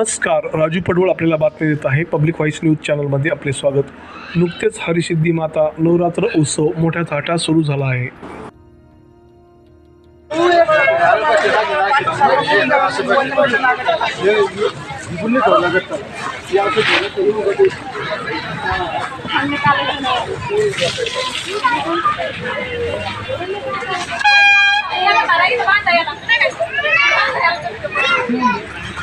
नमस्कार. राजू पडवळ आपल्याला बातमी देत आहे. पब्लिक व्हॉइस न्यूज चॅनलमध्ये आपले स्वागत. नुकतेच हरिसिद्धी माता नवरात्र उत्सव मोठ्या थाटात सुरू झाला आहे.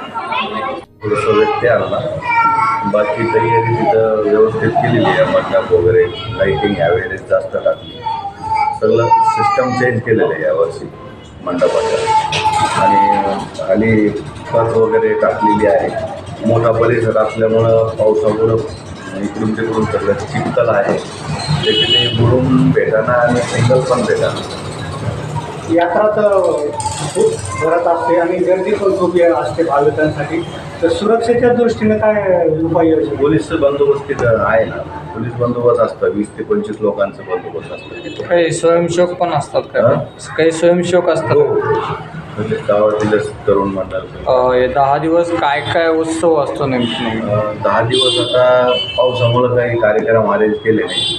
थोडंसं व्यक्ती आला बाकी तयारी तिथं व्यवस्थित केलेली आहे. मंडप वगैरे लाईटिंग ह्यावेळेस जास्त टाकली सगळं सिस्टम चेंज केलेलं आहे यावर्षी मंडपाच्या आणि खाली खत वगैरे टाकलेली आहे. मोठा परिसर असल्यामुळं पावसामुळं इकडून तिकडून सगळं चिखल आहे. त्याच्याने बुडून भेटाना आणि सिंगल पण भेटाना यात्रा तर खूप भरत असते आणि गर्दी पण खूप ये- असते भाविकांसाठी. तर सुरक्षेच्या दृष्टीने काय उपाययोजना? पोलीस बंदोबस्त तिथं आहे ना. पोलीस बंदोबस्त असतं. वीस ते पंचवीस लोकांचं बंदोबस्त असतं काही स्वयंसेवक पण असतात का? हा? काही स्वयंसेवक हो. असतात म्हणजे गावातीलच तरुण मंडळ अं, हे दहा दिवस काय काय उत्सव असतो नेमकी? दहा दिवस आता पावसामुळं काही कार्यक्रम अरेंज केले नाही.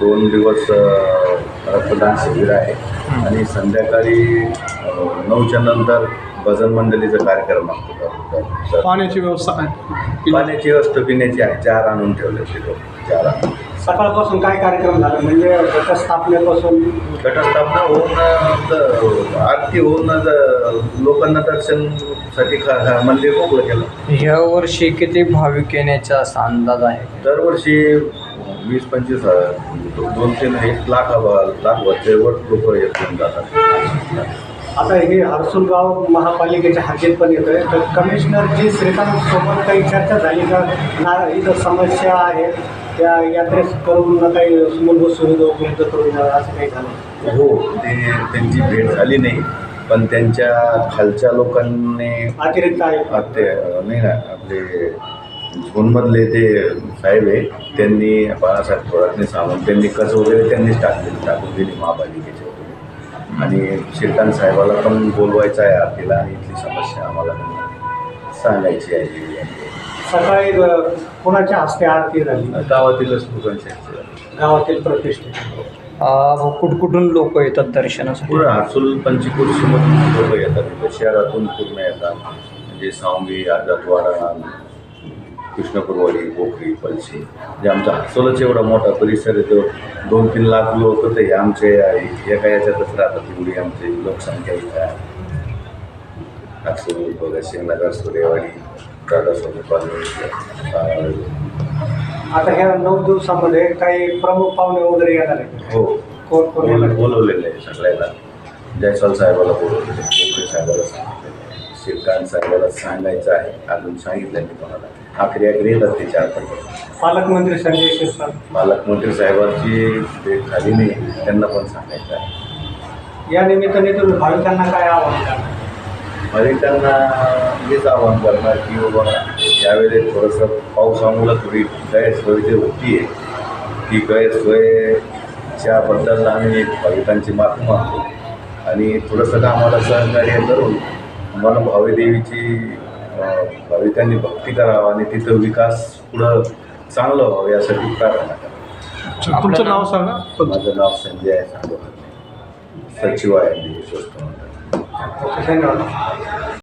दोन दिवस अं, रक्तदान शिबिर आहे. आणि संध्याकाळी अं, नऊच्या नंतर भजन मंडळीचा कार्यक्रम असतो. तर- पाण्याची व्यवस्था काय पाण्याची व्यवस्था पिण्याची आहे. चार आणून ठेवले तिथं चार. आणून सकाळपासून काय कार्यक्रम झाला? म्हणजे घटस्थापनेपासून? घटस्थापना होऊन आरती होऊन द- लोकांना दर्शनसाठी ख- मंदिर मोकळं केलं. ह्या वर्षी किती भाविक येण्याचा असा अंदाज आहे? दरवर्षी वीस पंचवीस हजार दो- दोन तीन एक लाख लाख वरचेवर लोक येऊन जातात. आता हे हर्सुलगाव महापालिकेच्या हातीत पण येत आहे तर कमिशनरजी श्रीकांत सोबत काही चर्चा झाली का? ना इथं समस्या आहेत त्या यात्रेस करून काही मूलभूत सुविधा उपलब्ध करून द्याव्या असं काही झालं हो ते त्यांची भेट झाली नाही. पण त्यांच्या खालच्या लोकांनी अतिरिक्त आहे. ते नाही ना आपले झोनमधले ते साहेब आहे त्यांनी बाळासाहेब थोरातने सावंत त्यांनी कच वगैरे त्यांनीच टाकलेली टाकून दिली महापालिकेच्या आणि श्रीकांत साहेबाला पण बोलवायचं आहे आरतीला आणि इथली समस्या आम्हाला सांगायची आहे. सकाळी कोणाच्या हस्ते आरती झाली? गावातीलच लोकांच्या गावातील प्रतिष्ठित कुठकुठून लोक येतात दर्शनासाठी? पूर्ण हर्सुल पंचकृषीमधून लोक येतात. इथं शहरातून पूर्ण येतात. म्हणजे सांगली आजादवाडा कृष्णपूरवाडी पोखरी पलशी म्हणजे आमचा हर्सुलच एवढा मोठा परिसर आहे तो दोन तीन लाख लोक तर हे आमचे आहे. एका याच्यातच राहतात एवढी आमची लोकसंख्या इथं आहे. हर्सुल भगतसिंग नगर सुरेवाडी दादास्वामी कॉलनी आता ह्या नऊ दिवसामध्ये काही प्रमुख पाहुणे वगैरे येणार आहेत? हो. कोण कोण बोलवलेलं आहे सगळ्याला. जयस्वाल साहेबाला बोलवलेलं आहे. आहे श्रीकांत साहेबाला सांगायचं आहे अजून सांगितलं मी कोणाला. आखरी आखरी येतात ते चार पालकमंत्री संजय शिरसाट पालकमंत्री साहेबांची भेट झाली नाही त्यांना पण सांगायचं आहे. या निमित्ताने तुम्ही भाविकांना काय आवाहन करणार? भाविकांना हेच आवाहन करणार की बाबा यावेळेस थोडंसं पावसामुळं थोडी गैरसोय जी होती आहे ती गैरसोयच्याबद्दल आम्ही भाविकांची माफी मागतो. आणि थोडंसं आम्हाला सहकार्य करून मन भावी देवीची भाविकांनी भक्ती करावं आणि तिथं विकास पुढं चांगलं व्हावं यासाठी प्रार्थना करा. तुमचं नाव सांगा? माझं नाव संजय आहे सांगतो सचिव आहे